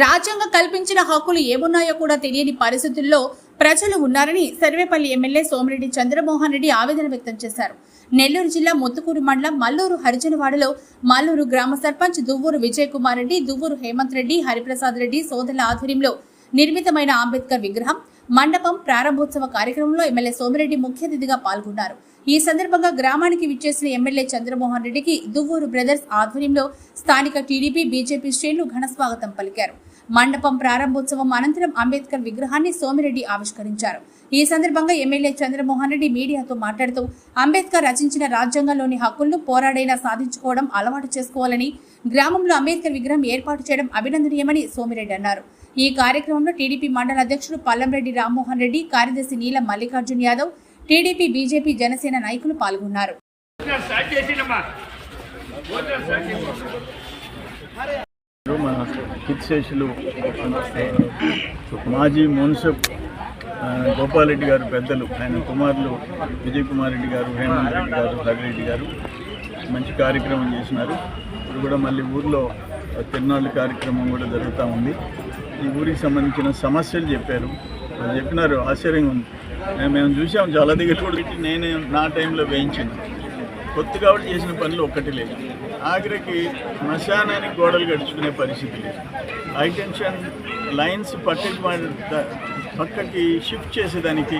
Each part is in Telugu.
రాజ్యాంగం కల్పించిన హక్కులు ఏమున్నాయో కూడా తెలియని పరిస్థితుల్లో ప్రజలు ఉన్నారని సర్వేపల్లి ఎమ్మెల్యే సోమిరెడ్డి చంద్రమోహన్ రెడ్డి ఆవేదన వ్యక్తం చేశారు. నెల్లూరు జిల్లా ముత్తుకూరు మండలం మల్లూరు హరిజనవాడలో మల్లూరు గ్రామ సర్పంచ్ దువ్వూరు విజయ్ కుమార్ రెడ్డి దువ్వూరు హేమంత్ రెడ్డి హరిప్రసాద్ రెడ్డి సోదరుల ఆధ్వర్యంలో నిర్మితమైన అంబేద్కర్ విగ్రహం మండపం ప్రారంభోత్సవ కార్యక్రమంలో ఎమ్మెల్యే సోమిరెడ్డి ముఖ్య అతిథిగా పాల్గొన్నారు. ఈ సందర్భంగా గ్రామానికి విచ్చేసిన ఎమ్మెల్యే చంద్రమోహన్ రెడ్డికి దువ్వూరు బ్రదర్స్ ఆధ్వర్యంలో స్థానిక టీడీపీ బీజేపీ శ్రేణులు ఘనస్వాగతం పలికారు. మండపం ప్రారంభోత్సవం అనంతరం అంబేద్కర్ విగ్రహాన్ని సోమిరెడ్డి ఆవిష్కరించారు. ఈ సందర్భంగా ఎమ్మెల్యే చంద్రమోహన్ రెడ్డి మీడియాతో మాట్లాడుతూ అంబేద్కర్ రచించిన రాజ్యాంగంలోని హక్కులను పోరాడైనా సాధించుకోవడం అలవాటు చేసుకోవాలని గ్రామంలో అంబేద్కర్ విగ్రహం ఏర్పాటు చేయడం అభినందనీయమని సోమిరెడ్డి అన్నారు. ఈ కార్యక్రమంలో టీడీపీ మండల అధ్యక్షుడు పల్లంరెడ్డి రామ్మోహన్ రెడ్డి కార్యదర్శి నీలం మల్లికార్జున్ యాదవ్ టీడీపీ బీజేపీ జనసేన నాయకులు పాల్గొన్నారు. స్టార్ట్ మాజీ మున్సిప్ గోపాలరెడ్డి గారు పెద్దలు ఆయన కుమారులు విజయ్ కుమార్ రెడ్డి గారు హేమంత్ రెడ్డి గారు రవిరెడ్డి గారు మంచి కార్యక్రమం చేసినారు. ఇప్పుడు కూడా మళ్ళీ ఊర్లో తిరునాళ్ళ కార్యక్రమం కూడా జరుగుతూ ఉంది. ఈ ఊరికి సంబంధించిన సమస్యలు చెప్పారు. చెప్పినారు ఆశ్చర్యంగా ఉంది. మేము- చూసాం చాలా దగ్గర కూడా నేను నా టైంలో వేయించింది కొత్త కాబట్టి చేసిన పనులు ఒక్కటి లేదు. ఆఖరికి శ్మశానానికి గోడలు గడుచుకునే పరిస్థితి లేదు. హైటెన్షన్ లైన్స్ పక్కకి పక్కకి షిఫ్ట్ చేసేదానికి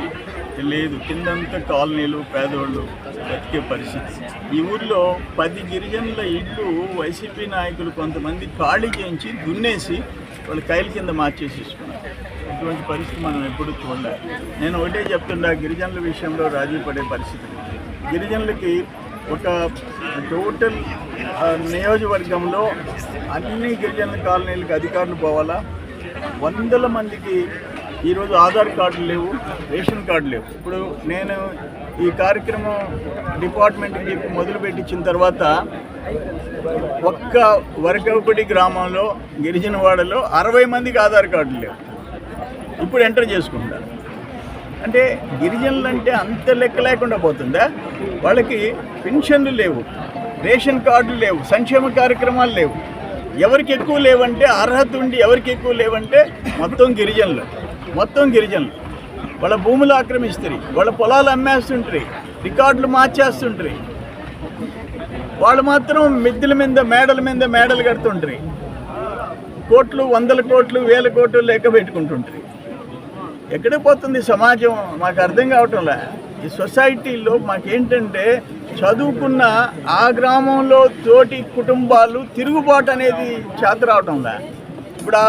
లేదు. కిందంతా కాలనీలు పేదోళ్ళు బతికే పరిస్థితి. ఈ ఊర్లో పది గిరిజనుల ఇళ్ళు వైసీపీ నాయకులు కొంతమంది ఖాళీ చేయించి దున్నేసి వాళ్ళు కైలు కింద మార్చేసేసుకున్నారు. ఇటువంటి పరిస్థితి మనం ఎప్పుడూ చూడలేదు. నేను ఒకటే చెప్తుండా గిరిజనుల విషయంలో రాజీ పడే పరిస్థితి గిరిజనులకి ఒక టోటల్ నియోజకవర్గంలో అన్ని గిరిజన కాలనీలకు అధికారులు పోవాలా? వందల మందికి ఈరోజు ఆధార్ కార్డులు లేవు రేషన్ కార్డు లేవు. ఇప్పుడు నేను ఈ కార్యక్రమం డిపార్ట్మెంట్కి చెప్పి మొదలుపెట్టించిన తర్వాత ఒక్క వరకవపడి గ్రామంలో గిరిజనవాడలో అరవై మందికి ఆధార్ కార్డులు లేవు. ఇప్పుడు ఎంటర్ చేసుకుంటారు అంటే గిరిజనులు అంటే అంత లెక్క లేకుండా పోతుందా? వాళ్ళకి పెన్షన్లు లేవు రేషన్ కార్డులు లేవు సంక్షేమ కార్యక్రమాలు లేవు. ఎవరికి ఎక్కువ లేవంటే అర్హత ఉండి ఎవరికి ఎక్కువ లేవంటే మొత్తం గిరిజనులు మొత్తం గిరిజనులు. వాళ్ళ భూములు ఆక్రమిస్తారు వాళ్ళ పొలాలు అమ్మేస్తుంటారు రికార్డులు మార్చేస్తుంటారు వాళ్ళు మాత్రం మిద్దెల మీద మేడల మీద మేడలు కడుతుంటారు కోట్లు వందల కోట్లు వేల కోట్లు లెక్క పెట్టుకుంటుంటారు ఎక్కడ పోతుంది సమాజం? మాకు అర్థం కావటంలే. ఈ సొసైటీలో మాకేంటంటే చదువుకున్న ఆ గ్రామంలో తోటి కుటుంబాలు తిరుగుబాటు అనేది చేత రావటంలే. ఇప్పుడు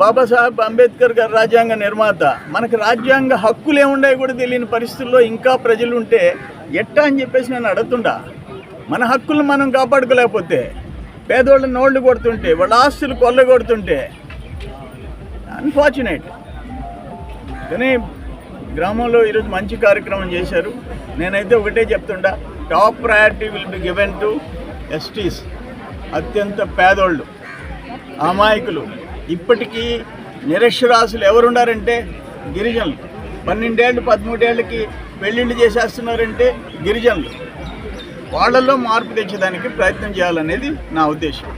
బాబాసాహెబ్ అంబేద్కర్ గారు రాజ్యాంగ నిర్మాత. మనకు రాజ్యాంగ హక్కులు ఏముండాయి కూడా తెలియని పరిస్థితుల్లో ఇంకా ప్రజలు ఉంటే ఎట్టా అని చెప్పేసి నేను అడుగుతుండా. మన హక్కులు మనం కాపాడుకోలేకపోతే పేదోళ్ళ నోళ్ళు కొడుతుంటే వాళ్ళ ఆస్తులు కొల్లగొడుతుంటే అన్ఫార్చునేట్ కానీ గ్రామంలో ఈరోజు మంచి కార్యక్రమం చేశారు. నేనైతే ఒకటే చెప్తుండా top priority will be given to STs అత్యంత పేదోళ్ళు అమాయకులు. ఇప్పటికీ నిరక్షరాస్యులు ఎవరున్నారంటే గిరిజనులు. పన్నెండేళ్ళు పదమూడేళ్ళకి పెళ్ళిళ్ళు చేసేస్తున్నారంటే గిరిజనులు. వాళ్ళల్లో మార్పు తెచ్చేదానికి ప్రయత్నం చేయాలనేది నా ఉద్దేశం.